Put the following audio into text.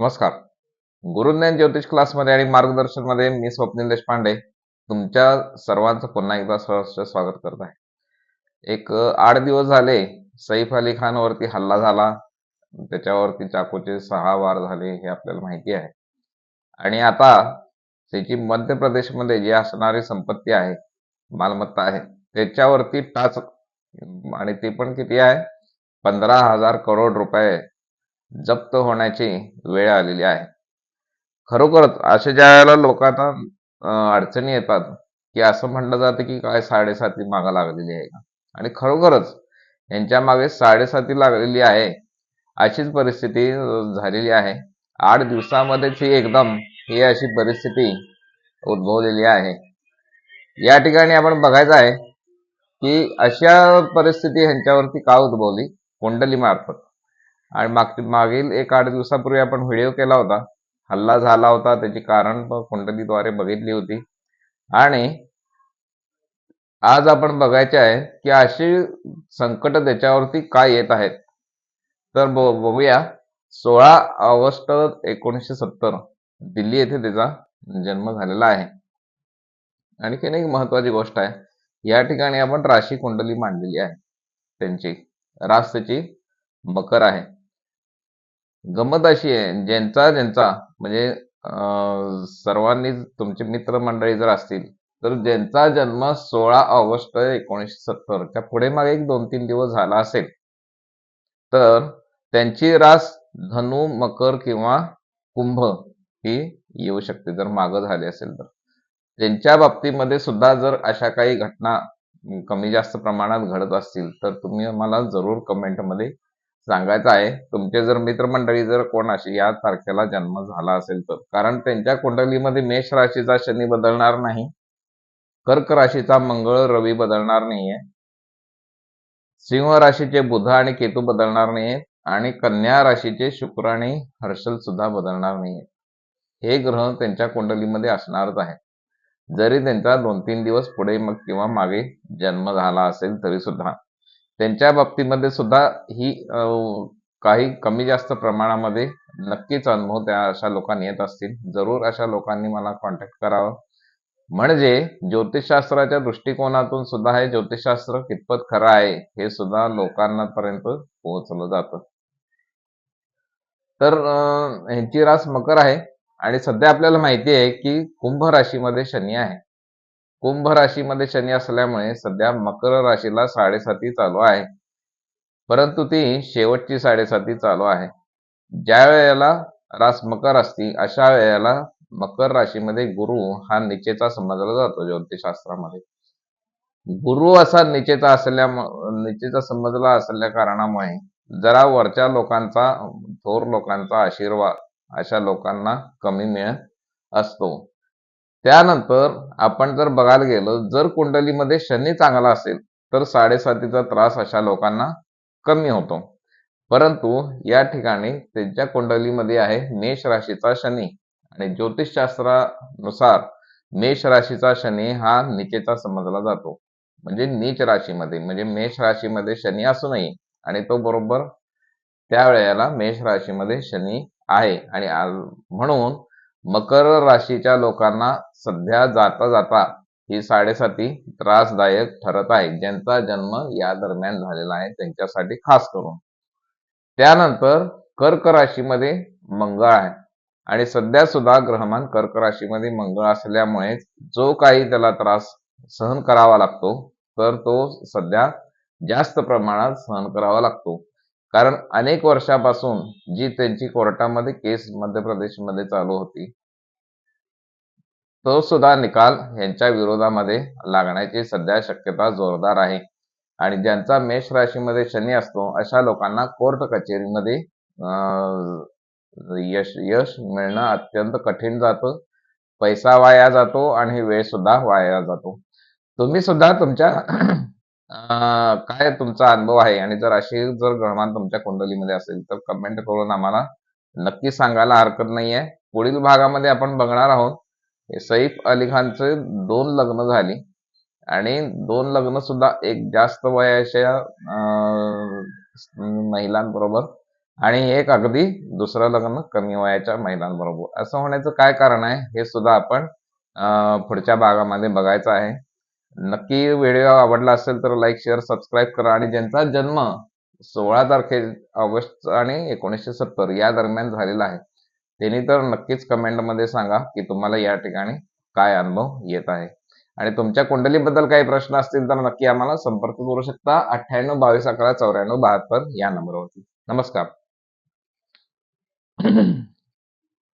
नमस्कार. गुरुज्ञान ज्योतिष क्लासमध्ये आणि मार्गदर्शनमध्ये मी स्वप्नील देशपांडे तुमच्या सर्वांचं पुन्हा एकदा सहर्ष स्वागत करत आहे. एक आठ दिवस झाले सैफ अली खानवरती हल्ला झाला. त्याच्यावरती चाकूचे सहा वार झाले हे आपल्याला माहिती आहे. आणि आता त्याची मध्य प्रदेशमध्ये जी असणारी संपत्ती आहे मालमत्ता आहे त्याच्यावरती टाच आणि ती पण किती आहे? पंधरा हजार करोड रुपये जप्त होण्याची वेळ आलेली आहे. खरोखरच अशा ज्या वेळेला लोकांना अडचणी येतात की असं म्हटलं जातं की काय साडेसाती मागा लागलेली आहे का? आणि खरोखरच यांच्या मागे साडेसाती लागलेली आहे अशीच परिस्थिती झालेली आहे. आठ दिवसामध्येच ही एकदम ही अशी परिस्थिती उद्भवलेली आहे. या ठिकाणी आपण बघायचं आहे की अशा परिस्थिती ह्यांच्यावरती का उद्भवली? कुंडली मार्फत आणि माग मागील एक आठ दिवसापूर्वी आपण व्हिडिओ केला होता. हल्ला झाला होता त्याची कारण कुंडलीद्वारे बघितली होती. आणि आज आपण बघायचे आहे की अशी संकट त्याच्यावरती काय येत आहेत. तर बघूया. सोळा ऑगस्ट एकोणीसशे सत्तर दिल्ली येथे त्याचा जन्म झालेला आहे. आणखीन एक महत्वाची गोष्ट आहे. या ठिकाणी आपण राशी कुंडली मांडलेली आहे. त्यांची रास त्याची मकर आहे. गंमत अशी आहे ज्यांचा ज्यांचा म्हणजे सर्वांनी तुमचे मित्रमंडळी जर असतील तर ज्यांचा जन्म सोळा ऑगस्ट एकोणीसशे सत्तरच्या पुढे मागे एक दोन तीन दिवस झाला असेल तर त्यांची रास धनु मकर किंवा कुंभ ही येऊ शकते जर मागं झाली असेल तर. त्यांच्या बाबतीमध्ये सुद्धा जर अशा काही घटना कमी जास्त प्रमाणात घडत असतील तर तुम्ही मला जरूर कमेंटमध्ये सांगायचं आहे तुमचे जर मित्रमंडळी जर कोण अशी या तारखेला जन्म झाला असेल तर. कारण त्यांच्या कुंडलीमध्ये मेष राशीचा शनी बदलणार नाही. कर्क राशीचा मंगळ रवी बदलणार नाहीये. सिंह राशीचे बुध आणि केतू बदलणार नाहीये. आणि कन्या राशीचे शुक्र आणि हर्षल सुद्धा बदलणार नाहीये. हे ग्रह त्यांच्या कुंडलीमध्ये असणारच आहे जरी त्यांचा दोन तीन दिवस पुढे मग किंवा मागे जन्म झाला असेल तरी सुद्धा. त्यांच्या बाबतीमध्ये सुद्धा ही काही कमी जास्त प्रमाणामध्ये नक्कीच अनुभव त्या अशा लोकांनी येत असतील. जरूर अशा लोकांनी मला कॉन्टॅक्ट करावं. म्हणजे ज्योतिषशास्त्राच्या दृष्टिकोनातून सुद्धा हे ज्योतिषशास्त्र कितपत खरं आहे हे सुद्धा लोकांना पर्यंत पोहोचलं जातं. तर ह्यांची रास मकर आहे. आणि सध्या आपल्याला माहिती आहे की कुंभ राशीमध्ये शनी आहे. कुंभ राशीमध्ये शनी असल्यामुळे सध्या मकर राशीला साडेसाती चालू आहे. परंतु ती शेवटची साडेसाती चालू आहे. ज्या वेळेला रास मकर असती अशा वेळेला मकर राशीमध्ये गुरु हा निचेचा समजला जातो ज्योतिषशास्त्रामध्ये. गुरु असा निचेचा असल्या निचेचा समजला असल्या कारणामुळे जरा वरच्या लोकांचा थोर लोकांचा आशीर्वाद अशा लोकांना कमी मिळत असतो. त्यानंतर आपण जर बघायला गेलो जर कुंडलीमध्ये शनी चांगला असेल तर साडेसातीचा त्रास अशा लोकांना कमी होतो. परंतु या ठिकाणी त्यांच्या कुंडलीमध्ये आहे मेष राशीचा शनी आणि ज्योतिषशास्त्रानुसार मेष राशीचा शनी हा निचेचा समजला जातो. म्हणजे नीच राशीमध्ये म्हणजे मेष राशीमध्ये शनी असूनही आणि तो बरोबर त्या वेळेला मेष राशीमध्ये शनी आहे. आणि म्हणून मकर राशीच्या लोकांना सध्या जाता जाता ही साडेसाती त्रासदायक ठरत आहे. ज्यांचा जन्म या दरम्यान झालेला आहे त्यांच्यासाठी खास करून. त्यानंतर कर्क राशीमध्ये मंगळ आहे. आणि सध्या सुद्धा ग्रहमान कर्क राशीमध्ये मंगळ असल्यामुळे जो काही त्याला त्रास सहन करावा लागतो तर तो सध्या जास्त प्रमाणात सहन करावा लागतो. कारण अनेक वर्षापासून जी त्यांची कोर्टामध्ये केस मध्य प्रदेशमध्ये चालू होती तो सुद्धा निकाल यांच्या विरोधामध्ये लागण्याची सध्या शक्यता जोरदार आहे. आणि ज्यांचा मेष राशीमध्ये शनी असतो अशा लोकांना कोर्ट कचेरीमध्ये यश यश मिळणं अत्यंत कठीण जातं. पैसा वाया जातो आणि वेळ सुद्धा वाया जातो. तुम्ही सुद्धा तुमच्या काय तुमचा अनुभव आहे? आणि जर अशी जर ग्रहमान तुमच्या कुंडलीमध्ये असेल तर कमेंट करून आम्हाला नक्की सांगायला हरकत नाहीये. पुढील भागामध्ये आपण बघणार आहोत. सईफ सैफ अली खानचे दोन लग्न झाली. आणि दोन लग्न सुद्धा एक जास्त वयाच्या महिलांबरोबर आणि एक अगदी दुसरं लग्न कमी वयाच्या महिलांबरोबर. असं होण्याचं काय कारण आहे? हे सुद्धा आपण पुढच्या भागामध्ये बघायचं आहे. नक्की व्हिडिओ आवडला असेल तर लाईक शेअर सबस्क्राईब करा. आणि ज्यांचा जन्म सोळा तारखे ऑगस्ट आणि एकोणीसशे सत्तर या दरम्यान झालेला आहे त्यांनी तर नक्कीच कमेंटमध्ये सांगा की तुम्हाला या ठिकाणी काय अनुभव येत आहे. आणि तुमच्या कुंडलीबद्दल काही प्रश्न असतील तर नक्की आम्हाला संपर्क करू शकता. अठ्ठ्याण्णव बावीस अकरा चौऱ्याण्णव बहात्तर या नंबरवरती. नमस्कार.